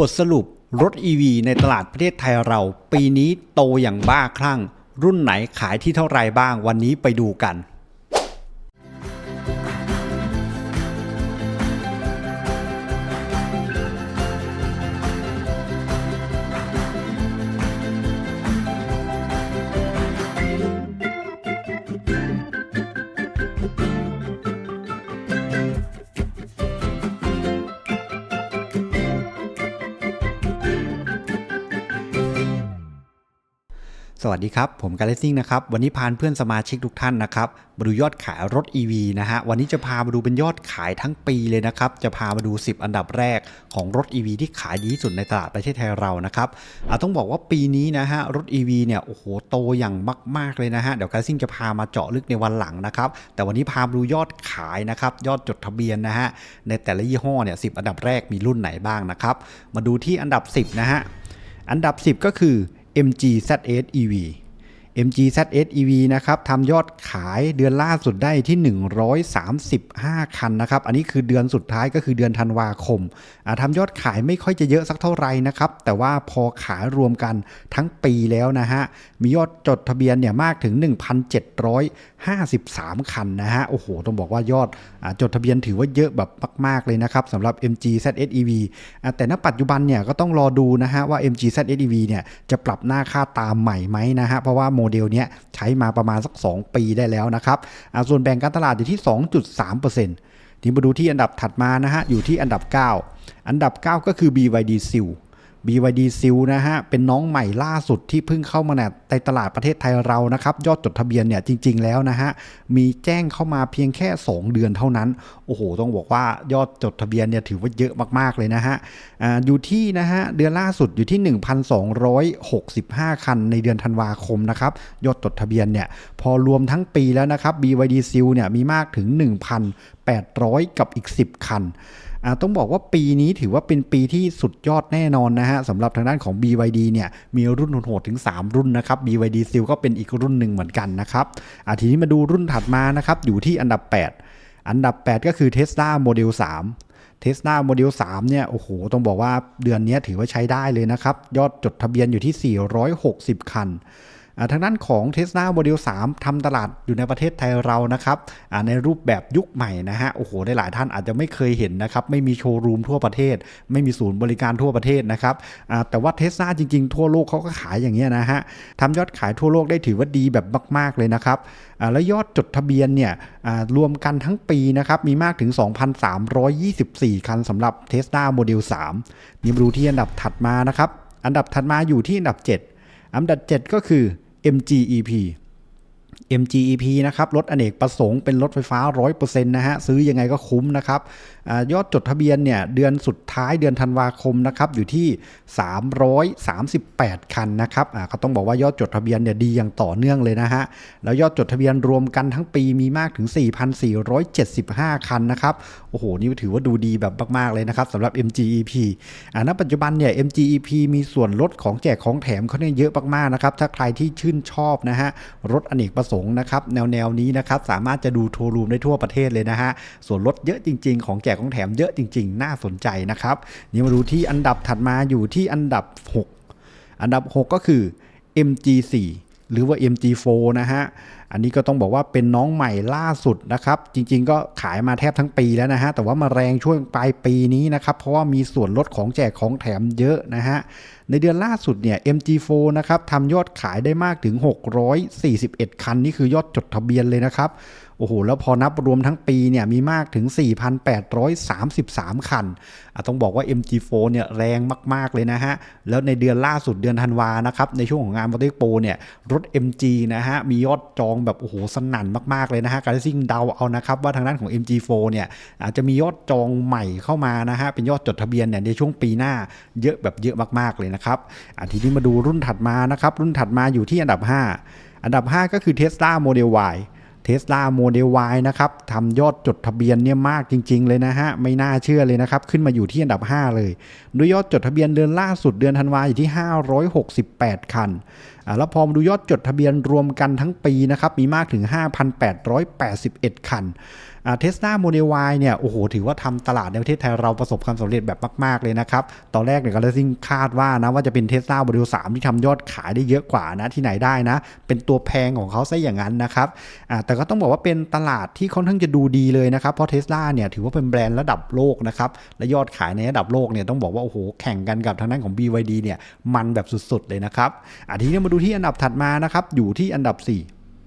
บทสรุปรถ EV ในตลาดประเทศไทยเรา ปีนี้โตอย่างบ้าคลั่ง รุ่นไหนขายที่เท่าไรบ้างวันนี้ไปดูกัน สวัสดีครับ ผมการเลซิ่งนะครับ วันนี้พาเพื่อนสมาชิกทุกท่านนะครับมาดูยอดขายรถ EV นะฮะ วันนี้จะพามาดูเป็นยอดขายทั้งปีเลยนะครับ จะพามาดู 10 อันดับแรกของรถ EV ที่ขายดีที่สุดในตลาดประเทศไทยเรานะครับอะต้องบอกว่าปีนี้นะฮะรถ EV เนี่ยโอ้โหโตอย่างมาก ๆ เลยนะฮะ เดี๋ยวการเลซิ่งจะพามาเจาะลึกในวันหลังนะครับ แต่วันนี้พามาดูยอดขายนะครับ ยอดจดทะเบียนนะฮะ ในแต่ละยี่ห้อเนี่ย10อันดับแรกมีรุ่นไหนบ้างนะครับ มาดูที่อันดับ 10 นะฮะ อันดับ 10 ก็คือ MG ZS EV MG ZS EV นะครับทำยอดขายเดือนล่าสุดได้ที่ 135 คันนะครับ อันนี้คือเดือนสุดท้ายก็คือเดือนธันวาคมาทำยอดขายไม่ค่อยจะเยอะสักเท่าไหร่นะครับ แต่ว่าพอขายรวมกันทั้งปีแล้วนะฮะ มียอดจดทะเบียนเนี่ยมากถึง 53 คันนะฮะ โอ้โห ต้องบอกว่ายอดอจดทะเบียนถือว่าเยอะแบบมาก ๆ เลยนะครับสำหรับ MG ZS EV แต่ณปัจจุบันเนี่ยก็ต้องรอดูนะฮะว่า MG ZS EV เนี่ยจะปรับหน้าค่าตามใหม่ไหมนะฮะ เพราะว่าโมเดลเนี้ยใช้มาประมาณสัก 2 ปีได้แล้วนะครับ ส่วนแบ่งการตลาดอยู่ที่ 2.3%ที่มาดูที่อันดับถัดมานะฮะอยู่ที่อันดับ 9 อันดับ 9 ก็คือ BYD Seal BYD Seal นะฮะ เป็นน้องใหม่ล่าสุดที่เพิ่งเข้ามาในตลาดประเทศไทยเรานะครับ ยอดจดทะเบียนเนี่ยจริง ๆ แล้วนะฮะ มีแจ้งเข้ามาเพียงแค่ 2 เดือนเท่านั้น โอ้โห ต้องบอกว่ายอดจดทะเบียนเนี่ยถือว่าเยอะมาก ๆ เลยนะฮะออยู่ที่นะฮะเดือนล่าสุดอยู่ที่ 1,265 คันในเดือนธันวาคมนะครับ ยอดจดทะเบียนเนี่ยพอรวมทั้งปีแล้วนะครับ BYD Seal เนี่ยมีมากถึง 1,800 กับอีก 10 คัน ต้องบอกว่าปีนี้ถือว่าเป็นปีที่สุดยอดแน่นอนนะฮะสำหรับทางด้านของ BYD เนี่ยมีรุ่นโหดถึง 3 รุ่นนะครับ BYD Seal ก็เป็นอีกรุ่นหนึ่งเหมือนกันนะครับอาทีนี้มาดูรุ่นถัดมานะครับอยู่ที่อันดับ 8 อันดับ 8 ก็คือ Tesla Model 3เทสลาโมเดล3เนี่ย โอ้โห ต้องบอกว่าเดือนนี้ถือว่าใช้ได้เลยนะครับ ยอดจดทะเบียนอยู่ที่ 460 คัน ทางด้านของ Tesla Model 3ทำตลาดอยู่ในประเทศไทยเรานะครับในรูปแบบยุคใหม่นะฮะโอ้โหได้หลายท่านอาจจะไม่เคยเห็นนะครับไม่มีโชว์รูมทั่วประเทศ ไม่มีศูนย์บริการทั่วประเทศนะครับแต่ว่า Tesla จริง ๆ ทั่วโลกเขาก็ขายอย่างเงี้ยนะฮะทำยอดขายทั่วโลกได้ถือว่าดีแบบมาก ๆ เลยนะครับแล้วยอดจดทะเบียนเนี่ยรวมกันทั้งปีนะครับมีมากถึง 2,324 คันสำหรับ Tesla Model 3 นี่มาดูที่อันดับถัดมานะครับอันดับถัดมาอยู่ที่อันดับ 7 อันดับ 7 ก็คือ MGEP MGEP นะครับ รถอเนกประสงค์เป็นรถไฟฟ้า 100%นะฮะ ซื้อยังไงก็คุ้มนะครับ ยอดจดทะเบียนเนี่ยเดือนสุดท้ายเดือนธันวาคมนะครับอยู่ที่ 338 คันนะครับอ่าก็ต้องบอกว่ายอดจดทะเบียนเนี่ยดีอย่างต่อเนื่องเลยนะฮะแล้วยอดจดทะเบียนรวมกันทั้งปีมีมากถึง 4,475 คันนะครับโอ้โหนี่ถือว่าดูดีแบบมากๆเลยนะครับสำหรับ MGEP อ่าณปัจจุบันเนี่ย MGEP มีส่วนลดของแจกของแถมเขาเนี่ยเยอะมากๆนะครับถ้าใครที่ชื่นชอบนะฮะรถอเนกประสงค์นะครับแนวแนวนี้นะครับสามารถจะดูโชว์รูมได้ทั่วประเทศเลยนะฮะส่วนลดเยอะจริง ๆ ของแจกของแถมเยอะจริง ๆ น่าสนใจนะครับนี่มาดูที่อันดับถัดมาอยู่ที่อันดับ 6 อันดับ 6 ก็คือ MG4 หรือว่า MG4 นะฮะ อันนี้ก็ต้องบอกว่าเป็นน้องใหม่ล่าสุดนะครับ จริงๆก็ขายมาแทบทั้งปีแล้วนะฮะ แต่ว่ามาแรงช่วงปลายปีนี้นะครับ เพราะว่ามีส่วนลดของแจกของแถมเยอะนะฮะ ในเดือนล่าสุดเนี่ย MG4 นะครับทำยอดขายได้มากถึง 641 คัน นี่คือยอดจดทะเบียนเลยนะครับ โอ้โห แล้วพอนับรวมทั้งปีเนี่ยมีมากถึง 4,833 คัน ต้องบอกว่า MG4 เนี่ยแรงมาก ๆ เลยนะฮะ แล้วในเดือนล่าสุดเดือนธันวานะครับ ในช่วงของงานมอเตอร์โปเนี่ยรถ MG นะฮะ มียอดจองแบบโอ้โหสนั่นมาก ๆ เลยนะฮะการซิ่งเดาเอานะครับ ว่าทางด้านของ MG4 เนี่ยอาจจะมียอดจองใหม่เข้ามานะฮะ เป็นยอดจดทะเบียนเนี่ยในช่วงปีหน้าเยอะแบบเยอะมากๆเลยนะครับอทีนี้มาดูรุ่นถัดมานะครับรุ่นถัดมาอยู่ที่อันดับ 5 อันดับ 5 ก็คือ Tesla Model Y เทสลาโมเดล Y นะครับทำยอดจดทะเบียนเนี่ยมากจริง ๆ เลยนะฮะ ไม่น่าเชื่อเลยนะครับ ขึ้นมาอยู่ที่อันดับ 5 เลยด้วยยอดจดทะเบียนเดือนล่าสุดเดือนธันวาอยู่ที่ 568 คันแล้วพอมาดูยอดจดทะเบียนรวมกันทั้งปีนะครับมีมากถึง 5,881 คัน เทสลาโมเดล Y เนี่ยโอ้โหถือว่าทำตลาดในประเทศไทยเราประสบความสำเร็จแบบมาก ๆ เลยนะครับ ตอนแรกเนี่ยก็เลยซิ่งคาดว่านะว่าจะเป็นเทสลาโมเดล3ที่ทำยอดขายได้เยอะกว่านะที่ไหนได้นะ เป็นตัวแพงของเขาซะอย่างนั้นนะครับแต่ก็ต้องบอกว่าเป็นตลาดที่ค่อนข้างจะดูดีเลยนะครับเพราะเทสลาเนี่ยถือว่าเป็นแบรนด์ระดับโลกนะครับและยอดขายในระดับโลกเนี่ยต้องบอกว่าโอ้โหแข่งกันกับทางด้านของ BYD เนี่ยมันแบบสุดๆเลยนะครับอาทีนี้มาดูที่อันดับถัดมานะครับอยู่ที่อันดับ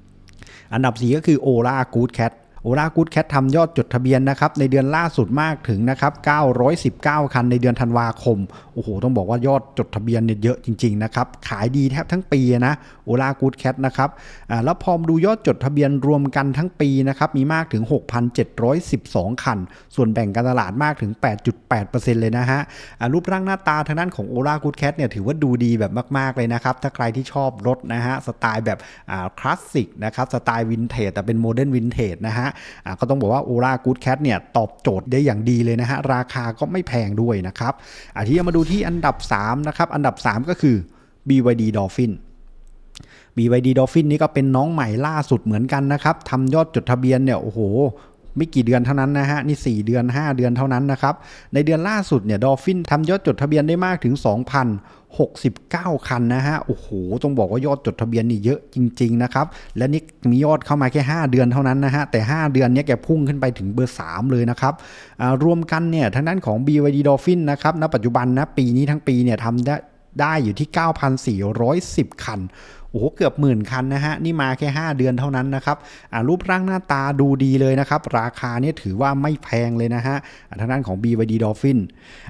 4 อันดับ 4 ก็คือ Ola Good Cat โอ a ากูดแคททำยอดจดทะเบียนนะครับในเดือนล่าสุดมากถึงนะครับ919 คันในเดือนธันวาคม โอ้โห ต้องบอกว่ายอดจดทะเบียนเนี่ยเยอะจริง ๆ นะครับ ขายดีแทบทั้งปีนะโอ a ากูดแคทนะครับแล้วพอมดูยอดจดทะเบียนรวมกันทั้งปีนะครับมีมากถึง 6,712 คัน ส่วนแบ่งการตลาดมากถึง 8.8%เลยนะฮะรูปร่างหน้าตาทางด้านของโอ a ากูดแคทเนี่ยถือว่าดูดีแบบมาก ๆ เลยนะครับ ถ้าใครที่ชอบรถนะฮะสไตล์แบบคลาสสิกนะครับสไตล์วินเทจแต่เป็นโมเดิร์นวินเทจนะฮะอ่าก็ต้องบอกว่า Ola Good Cat เนี่ยตอบโจทย์ได้อย่างดีเลยนะฮะราคาก็ไม่แพงด้วยนะครับอาที่มาดูที่อันดับ3นะครับอันดับ 3 ก็คือ BYD Dolphin BYD Dolphin นี่ก็เป็นน้องใหม่ล่าสุดเหมือนกันนะครับทำยอดจดทะเบียนเนี่ยโอ้โห ไม่กี่เดือนเท่านั้นนะฮะ นี่ 4 เดือน 5 เดือนเท่านั้นนะครับ ในเดือนล่าสุดเนี่ยดอฟฟินทำยอดจดทะเบียนได้มากถึง 2,069 คันนะฮะ โอ้โห ต้องบอกว่ายอดจดทะเบียนนี่เยอะจริง ๆ นะครับ และนี่มียอดเข้ามาแค่ 5 เดือนเท่านั้นนะฮะ แต่ 5 เดือนนี้แกพุ่งขึ้นไปถึงเบอร์ 3 เลยนะครับรวมกันเนี่ยทางด้านของ BYD Dolphin นะครับณปัจจุบันนะปีนี้ทั้งปีเนี่ยทำได้ได้อยู่ที่ 9,410 คัน อ้โหเกือบหมื่นคันนะฮะนี่มาแค่ 5 เดือนเท่านั้นนะครับรูปร่างหน้าตาดูดีเลยนะครับ ราคาเนี่ยถือว่าไม่แพงเลยนะฮะทางด้านของ BYD Dolphin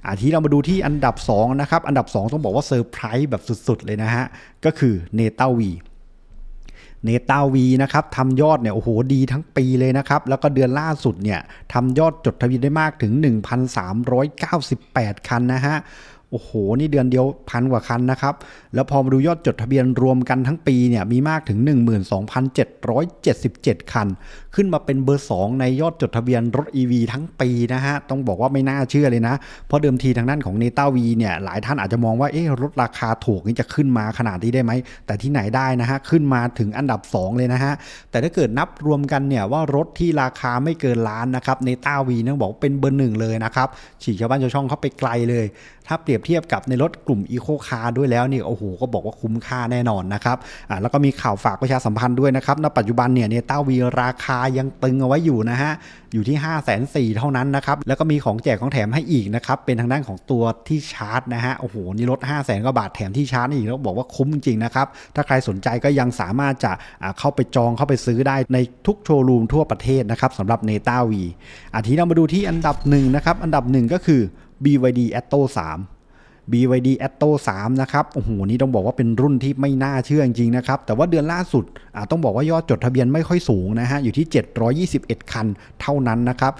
อ่าทีเรามาดูที่อันดับ 2 นะครับ อันดับ 2 ต้องบอกว่าเซอร์ไพรส์แบบสุดๆ เลยนะฮะ ก็คือ n e t a V เนต้าวีนะครับทำยอดเนี่ยโอ้โหดีทั้งปีเลยนะครับ แล้วก็เดือนล่าสุดเนี่ยทำยอดจดทะเบียนได้มากถึง 1,398 คันนะฮะ โอ้โห นี่เดือนเดียวพันกว่าคันนะครับ แล้วพอมาดูยอดจดทะเบียนรวมกันทั้งปีเนี่ยมีมากถึง 12,777 คัน ขึ้นมาเป็นเบอร์ 2 ในยอดจดทะเบียนรถ EV ทั้งปีนะฮะ ต้องบอกว่าไม่น่าเชื่อเลยนะ เพราะเดิมทีทางด้านของเนต้าวีเนี่ยหลายท่านอาจจะมองว่าเอ๊ะรถราคาถูกนี่จะขึ้นมาขนาดนี้ได้ไหม แต่ที่ไหนได้นะฮะ ขึ้นมาถึงอันดับ 2 เลยนะฮะ แต่ถ้าเกิดนับรวมกันเนี่ยว่ารถที่ราคาไม่เกินล้านนะครับเนต้าวีต้องบอกเป็นเบอร์หนึ่งเลยนะครับฉีกชาวบ้านชาวช่องเขาไปไกลเลยถ้าเปรียบเทียบกับในรถกลุ่มอีโคคาร์ด้วยแล้วนี่โอ้โหก็บอกว่าคุ้มค่าแน่นอนนะครับอ่าแล้วก็มีข่าวฝากประชาสัมพันธ์ด้วยนะครับณปัจจุบันเนี่ยเนต้าวีราคายังตึงเอาไว้อยู่นะฮะอยู่ที่ 5 4 0 0 0เท่านั้นนะครับแล้วก็มีของแจกของแถมให้อีกนะครับเป็นทางด้านของตัวที่ชาร์จนะฮะโอ้โหนี่ลด 5 0 0แสนกว่าบาทแถมที่ชาร์จอีกแล้วบอกว่าคุ้มจริงๆนะครับถ้าใครสนใจก็ยังสามารถจะเข้าไปจองเข้าไปซื้อได้ในทุกโชว์รูมทั่วประเทศนะครับสำหรับเนต้าวีอาทีเรามาดูที่อันดับหนึ่งนะครับอันดับหนึ่งก็คือ BYD Atto 3 BYD Atto 3 นะครับ โอ้โห นี่ต้องบอกว่าเป็นรุ่นที่ไม่น่าเชื่อจริงๆนะครับ แต่ว่าเดือนล่าสุดต้องบอกว่ายอดจดทะเบียนไม่ค่อยสูงนะฮะ อยู่ที่ 721 คันเท่านั้นนะครับ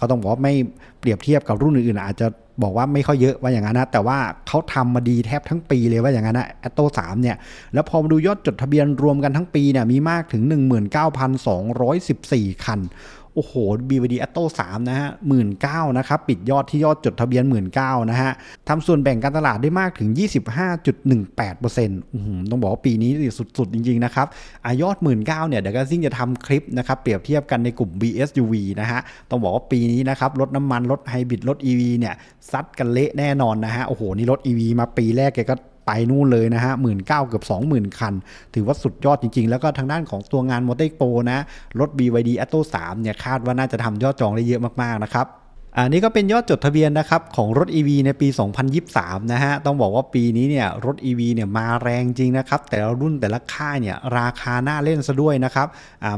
ก็ต้องบอกว่าไม่เปรียบเทียบกับรุ่นอื่นๆ อาจจะบอกว่าไม่ค่อยเยอะว่าอย่างนั้นนะ แต่ว่าเขาทำมาดีแทบทั้งปีเลยว่าอย่างนั้นนะแอตโต้3เนี่ย แล้วพอมาดูยอดจดทะเบียนรวมกันทั้งปีเนี่ยมีมากถึง 19,214 คัน โอ้โห BVD Atto 3 นะฮะหมื่นเนะครับ ปิดยอดที่ยอดจดทะเบียน 1 9ื่นนะฮะทำส่วนแบ่งการตลาดได้มากถึง 25.18%อต้องบอกว่าปีนี้สุด ๆ จริง ๆ นะครับอายอด 1 9ื่นเนี่ยเดี๋ยวก็ซิ่งจะทำคลิปนะครับ เปรียบเทียบกันในกลุ่ม BSUV นะฮะ ต้องบอกว่าปีนี้นะครับรถน้ำมัน รถไฮบริด รถ EV เนี่ยซัดกันเละแน่นอนนะฮะ โอ้โห นี่รถ EV มาปีแรกแกก็ ไปนู่นเลยนะฮะหมื่นเก้าเกือบสองหมื่นคัน ถือว่าสุดยอดจริง ๆ แล้วก็ทางด้านของตัวงานมอเตอร์โปนะ รถ BYD Atto 3 เนี่ย คาดว่าน่าจะทำยอดจองได้เยอะมาก ๆ นะครับ อันนี้ก็เป็นยอดจดทะเบียนนะครับของรถ EV ในปี 2023 นะฮะ ต้องบอกว่าปีนี้เนี่ยรถ EV เนี่ยมาแรงจริงนะครับ แต่ละรุ่นแต่ละค่ายเนี่ยราคาน่าเล่นซะด้วยนะครับ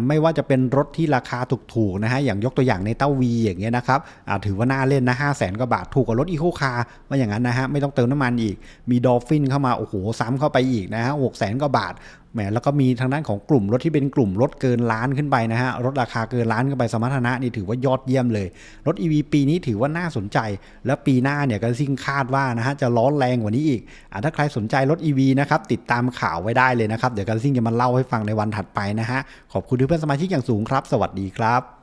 ไม่ว่าจะเป็นรถที่ราคาถูกๆนะฮะ อย่างยกตัวอย่างในเต้าวีอย่างเงี้ยนะครับถือว่าน่าเล่นนะ 5 0 0แสนกว่าบาทถูกกว่ารถอีโคคาร์ว่าอย่างนั้นนะฮะ ไม่ต้องเติมน้ำมันอีก มีดอลฟินเข้ามา โอ้โห ซ้ำเข้าไปอีกนะฮะหกแสนกว่าบาท แหมแล้วก็มีทางด้านของกลุ่มรถที่เป็นกลุ่มรถเกินล้านขึ้นไปนะฮะ รถราคาเกินล้านขึ้นไปสมรรถนะนี่ถือว่ายอดเยี่ยมเลย รถ EV ปีนี้ถือว่าน่าสนใจ และปีหน้าเนี่ยก็ซิ่งคาดว่านะฮะจะร้อนแรงกว่านี้อีกอถ้าใครสนใจรถ EV นะครับติดตามข่าวไว้ได้เลยนะครับ เดี๋ยวกันซิ่งจะมาเล่าให้ฟังในวันถัดไปนะฮะ ขอบคุณทุกเพื่อนสมาชิกอย่างสูงครับ สวัสดีครับ